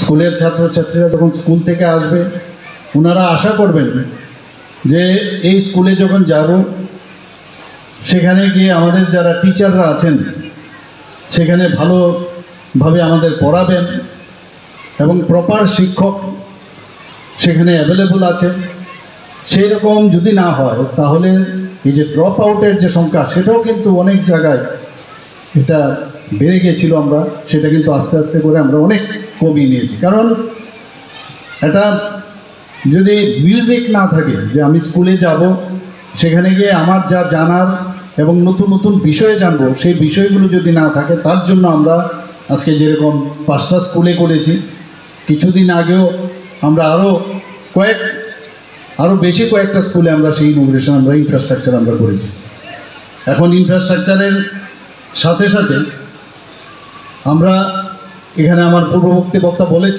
স্কুলের ছাত্রছাত্রীরা যখন স্কুল থেকে আসবে, ওনারা আশা করবেন যে এই স্কুলে যখন যাব, সেখানে গিয়ে আমাদের যারা টিচাররা আছেন, সেখানে ভালোভাবে আমাদের পড়াবেন এবং প্রপার শিক্ষক সেখানে অ্যাভেলেবল আছে। সেই রকম যদি না হয়, তাহলে এই যে ড্রপ আউটের যে সংখ্যা, সেটাও কিন্তু অনেক জায়গায় এটা বেড়ে গিয়েছিল আমরা, সেটা কিন্তু আস্তে আস্তে করে আমরা অনেক কমিয়ে নিয়েছি। কারণ এটা যদি মিউজিক না থাকে, যে আমি স্কুলে যাব, সেখানে গিয়ে আমার যা জানার এবং নতুন নতুন বিষয়ে জানব, সেই বিষয়গুলো যদি না থাকে, তার জন্য আমরা আজকে যেরকম পাঁচটা স্কুলে করেছি, কিছুদিন আগেও আমরা আরও কয়েক আরও বেশি কয়েকটা স্কুলে আমরা সেই ইনোগ্রেশন আমরা ইনফ্রাস্ট্রাকচার আমরা করেছি। এখন ইনফ্রাস্ট্রাকচারের সাথে সাথে আমরা এখানে আমার পূর্ববর্তী বক্তা বলেছে